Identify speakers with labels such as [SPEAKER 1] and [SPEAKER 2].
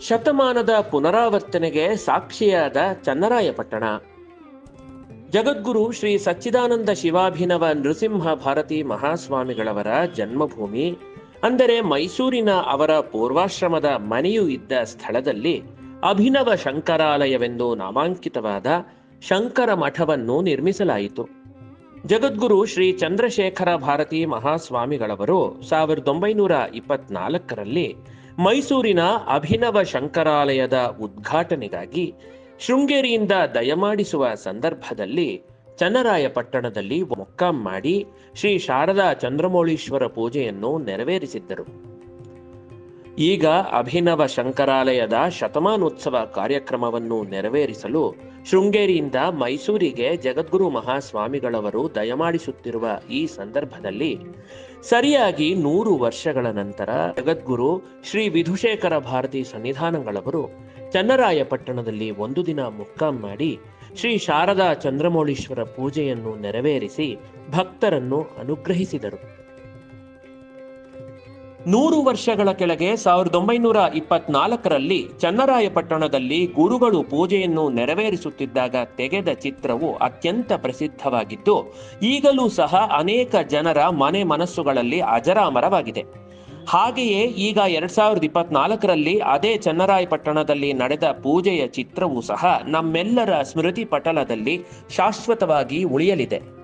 [SPEAKER 1] ಶತಮಾನದ ಪುನರಾವರ್ತನೆಗೆ ಸಾಕ್ಷಿಯಾದ ಚನ್ನರಾಯಪಟ್ಟಣ. ಜಗದ್ಗುರು ಶ್ರೀ ಸಚ್ಚಿದಾನಂದ ಶಿವಾಭಿನವ ನೃಸಿಂಹ ಭಾರತಿ ಮಹಾಸ್ವಾಮಿಗಳವರ ಜನ್ಮಭೂಮಿ, ಅಂದರೆ ಮೈಸೂರಿನ ಅವರ ಪೂರ್ವಾಶ್ರಮದ ಮನೆಯು ಇದ್ದ ಸ್ಥಳದಲ್ಲಿ ಅಭಿನವ ಶಂಕರಾಲಯವೆಂದು ನಾಮಾಂಕಿತವಾದ ಶಂಕರ ಮಠವನ್ನು ನಿರ್ಮಿಸಲಾಯಿತು. ಜಗದ್ಗುರು ಶ್ರೀ ಚಂದ್ರಶೇಖರ ಭಾರತಿ ಮಹಾಸ್ವಾಮಿಗಳವರು ಸಾವಿರದ ಒಂಬೈನೂರ ಇಪ್ಪತ್ನಾಲ್ಕರಲ್ಲಿ ಮೈಸೂರಿನ ಅಭಿನವ ಶಂಕರಾಲಯದ ಉದ್ಘಾಟನೆಗಾಗಿ ಶೃಂಗೇರಿಯಿಂದ ದಯಮಾಡಿಸುವ ಸಂದರ್ಭದಲ್ಲಿ ಚನ್ನರಾಯಪಟ್ಟಣದಲ್ಲಿ ಮೊಕ್ಕಾಂ ಮಾಡಿ ಶ್ರೀ ಶಾರದಾ ಚಂದ್ರಮೌಳೀಶ್ವರ ಪೂಜೆಯನ್ನು ನೆರವೇರಿಸಿದ್ದರು. ಈಗ ಅಭಿನವ ಶಂಕರಾಲಯದ ಶತಮಾನೋತ್ಸವ ಕಾರ್ಯಕ್ರಮವನ್ನು ನೆರವೇರಿಸಲು ಶೃಂಗೇರಿಯಿಂದ ಮೈಸೂರಿಗೆ ಜಗದ್ಗುರು ಮಹಾಸ್ವಾಮಿಗಳವರು ದಯಮಾಡಿಸುತ್ತಿರುವ ಈ ಸಂದರ್ಭದಲ್ಲಿ ಸರಿಯಾಗಿ ನೂರು ವರ್ಷಗಳ ನಂತರ ಜಗದ್ಗುರು ಶ್ರೀ ವಿಧುಶೇಖರ ಭಾರತಿ ಸನ್ನಿಧಾನಗಳವರು ಚನ್ನರಾಯಪಟ್ಟಣದಲ್ಲಿ ಒಂದು ದಿನ ಮುಕ್ಕಾಂ ಮಾಡಿ ಶ್ರೀ ಶಾರದಾ ಚಂದ್ರಮೌಳೀಶ್ವರ ಪೂಜೆಯನ್ನು ನೆರವೇರಿಸಿ ಭಕ್ತರನ್ನು ಅನುಗ್ರಹಿಸಿದರು. ನೂರು ವರ್ಷಗಳ ಕೆಳಗೆ ಸಾವಿರದ ಒಂಬೈನೂರ ಇಪ್ಪತ್ನಾಲ್ಕರಲ್ಲಿ ಚನ್ನರಾಯಪಟ್ಟಣದಲ್ಲಿ ಗುರುಗಳು ಪೂಜೆಯನ್ನು ನೆರವೇರಿಸುತ್ತಿದ್ದಾಗ ತೆಗೆದ ಚಿತ್ರವು ಅತ್ಯಂತ ಪ್ರಸಿದ್ಧವಾಗಿದ್ದು, ಈಗಲೂ ಸಹ ಅನೇಕ ಜನರ ಮನೆ ಮನಸ್ಸುಗಳಲ್ಲಿ ಅಜರಾಮರವಾಗಿದೆ. ಹಾಗೆಯೇ ಈಗ ಎರಡ್ ಸಾವಿರದ ಇಪ್ಪತ್ನಾಲ್ಕರಲ್ಲಿ ಅದೇ ಚನ್ನರಾಯಪಟ್ಟಣದಲ್ಲಿ ನಡೆದ ಪೂಜೆಯ ಚಿತ್ರವೂ ಸಹ ನಮ್ಮೆಲ್ಲರ ಸ್ಮೃತಿ ಪಟಲದಲ್ಲಿ ಶಾಶ್ವತವಾಗಿ ಉಳಿಯಲಿದೆ.